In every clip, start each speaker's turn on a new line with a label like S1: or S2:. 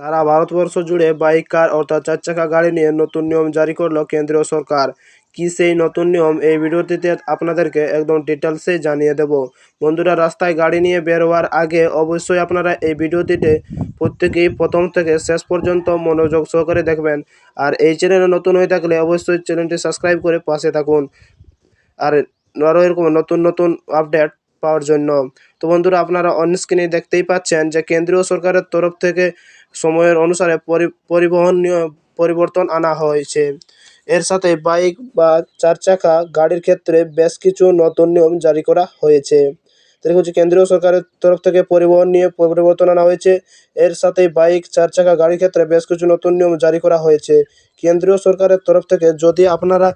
S1: সারা ভারতবর্ষ জুড়ে বাইক, কার অর্থাৎ চার চাকা গাড়ি নিয়ে নতুন নিয়ম জারি করল কেন্দ্রীয় সরকার। কি সেই নতুন নিয়ম? এই ভিডিওটিতে আপনাদেরকে একদম ডিটেলসে জানিয়ে দেব। বন্ধুরা, রাস্তায় গাড়ি নিয়ে বের হওয়ার আগে অবশ্যই আপনারা এই ভিডিওটিতে প্রত্যেকেই প্রথম থেকে শেষ পর্যন্ত মনোযোগ সহকারে দেখবেন। আর এই চ্যানেলে নতুন হয়ে থাকলে অবশ্যই চ্যানেলটি সাবস্ক্রাইব করে পাশে থাকুন। আর আরও এরকম নতুন নতুন আপডেট পাওয়ার জন্য। তো বন্ধুরা, আপনারা অন স্ক্রিনে দেখতেই পাচ্ছেন যে কেন্দ্রীয় সরকারের তরফ থেকে সময়ের অনুসারে পরিবহন পরিবর্তন আনা হয়েছে। এর সাথে বাইক বা চার চাকা গাড়ির ক্ষেত্রে বেশ কিছু নতুন নিয়ম জারি করা হয়েছে। দেখুন হচ্ছে কেন্দ্রীয় সরকারের তরফ থেকে পরিবহন নিয়ে পরিবর্তন আনা হয়েছে। এর সাথে বাইক চার চাকা গাড়ির ক্ষেত্রে বেশ কিছু নতুন নিয়ম জারি করা হয়েছে। কেন্দ্রীয় সরকারের তরফ থেকে যদি আপনারা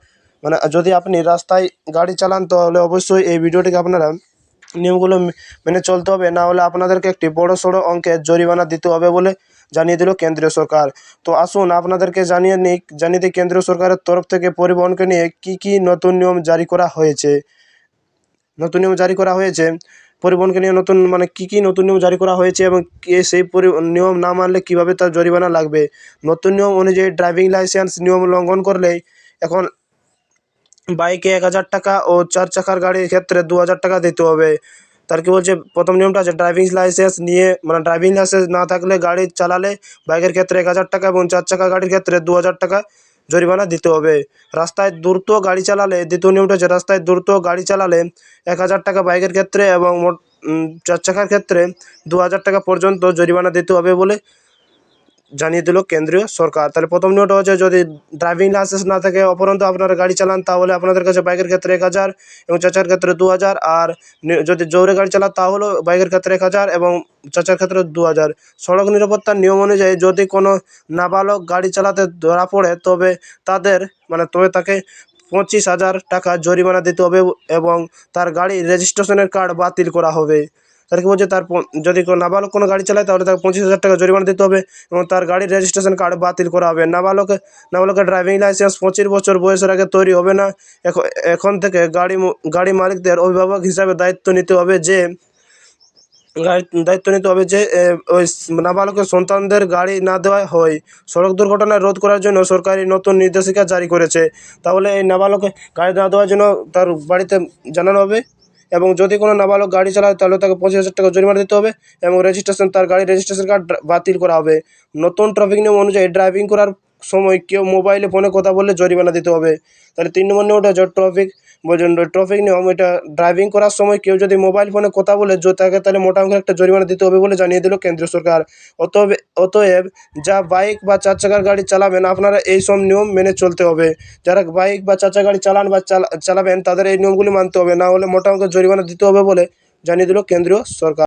S1: মানে যদি আপনি রাস্তায় গাড়ি চালান, তাহলে অবশ্যই এই ভিডিওটিকে আপনারা নিয়মগুলো মেনে চলতে হবে। না হলে আপনাদেরকে একটি বড় সড়ো অঙ্কের জরিমানা দিতে হবে বলে জানিয়ে দিল কেন্দ্রীয় সরকার। তো আসুন আপনাদেরকে জানিয়ে নিই, জানিয়ে দিই কেন্দ্রীয় সরকারের তরফ থেকে পরিবহনকে নিয়ে কি কি নতুন নিয়ম জারি করা হয়েছে। নতুন নিয়ম জারি করা হয়েছে। পরিবহনকে নিয়ে নতুন মানে কী কী নতুন নিয়ম জারি করা হয়েছে এবং কে সেই পরি, নিয়ম না মানলে কীভাবে তার জরিমানা লাগবে? নতুন নিয়ম অনুযায়ী ড্রাইভিং লাইসেন্স নিয়ম লঙ্ঘন করলেই এখন বাইকে এক হাজার টাকা ও চার চাকার গাড়ির ক্ষেত্রে দু হাজার টাকা দিতে হবে। তার কি বলছে? প্রথম নিয়মটা আছে ড্রাইভিং লাইসেন্স নিয়ে মানে ড্রাইভিং লাইসেন্স না থাকলে গাড়ি চালালে বাইকের ক্ষেত্রে এক হাজার টাকা এবং চার চাকা গাড়ির ক্ষেত্রে দু হাজার টাকা জরিমানা দিতে হবে। রাস্তায় দ্রুত গাড়ি চালালে, দ্বিতীয় নিয়মটা হচ্ছে রাস্তায় দ্রুত গাড়ি চালালে এক হাজার টাকা বাইকের ক্ষেত্রে এবং চার চাকার ক্ষেত্রে দু হাজার টাকা পর্যন্ত জরিমানা দিতে হবে বলে জানিয়ে দিল কেন্দ্রীয় সরকার। তাহলে প্রথম নিয়মটা হচ্ছে, যদি ড্রাইভিং লাইসেন্স না থাকে, অপরন্ত আপনারা গাড়ি চালান, তাহলে আপনাদের কাছে বাইকের ক্ষেত্রে এক হাজার এবং চাচার ক্ষেত্রে দু হাজার, আর যদি জোরে গাড়ি চালান, তাহলেও বাইকের ক্ষেত্রে এক হাজার এবং চাচার ক্ষেত্রে দু হাজার। সড়ক নিরাপত্তার নিয়ম অনুযায়ী যদি কোনো নাবালক গাড়ি চালাতে ধরা পড়ে, তবে তাদের মানে তবে তাকে পঁচিশ হাজার টাকা জরিমানা দিতে হবে এবং তার গাড়ির রেজিস্ট্রেশনের কার্ড বাতিল করা হবে। তার কি বলছে তার যদি নাবালক কোনো গাড়ি চালায় তাহলে তাকে পঁচিশ হাজার টাকা জরিমানা দিতে হবে এবং তার গাড়ির রেজিস্ট্রেশন কার্ড বাতিল করা হবে। নাবালক, নাবালকের ড্রাইভিং লাইসেন্স পঁচিশ বছর বয়সের আগে তৈরি হবে না। এখ- এখন থেকে গাড়ি গাড়ি মালিকদের অভিভাবক হিসাবে দায়িত্ব নিতে হবে যে দায়িত্ব নিতে হবে যে ওই নাবালকের সন্তানদের গাড়ি না দেওয়া হয়। সড়ক দুর্ঘটনা রোধ করার জন্য সরকারি নতুন নির্দেশিকা জারি করেছে। তাহলে এই নাবালকে গাড়ি না দেওয়ার জন্য তার বাড়িতে জানানো হবে? এবং যদি কোনো নাবালক গাড়ি চালায়, তাহলে তাকে পঁচিশ হাজার টাকা জরিমানা দিতে হবে এবং রেজিস্ট্রেশন তার গাড়ির রেজিস্ট্রেশন কার্ড বাতিল করা হবে। নতুন ট্রাফিক নিয়ম অনুযায়ী ড্রাইভিং করার সময় কেউ মোবাইলে ফোনে কথা বললে জরিমানা দিতে হবে। তাহলে তিন নম্বর নিয়মটা হচ্ছে ট্রাফিক বলছেন ট্রাফিক নিয়ম, এটা ড্রাইভিং করার সময় কেউ যদি মোবাইল ফোনে কথা বলে তাকে তাহলে মোটামুটি একটা জরিমানা দিতে হবে বলে জানিয়ে দিল কেন্দ্রীয় সরকার। অতএব অতএব যা বাইক বা চার চাকার গাড়ি চালাবেন, আপনারা এই সব নিয়ম মেনে চলতে হবে। যারা বাইক বা চার চাকা গাড়ি চালান বা চালা- চালাবেন, তাদের এই নিয়মগুলি মানতে হবে। না হলে মোটামুটি জরিমানা দিতে হবে বলে জানিয়ে দিল কেন্দ্রীয় সরকার।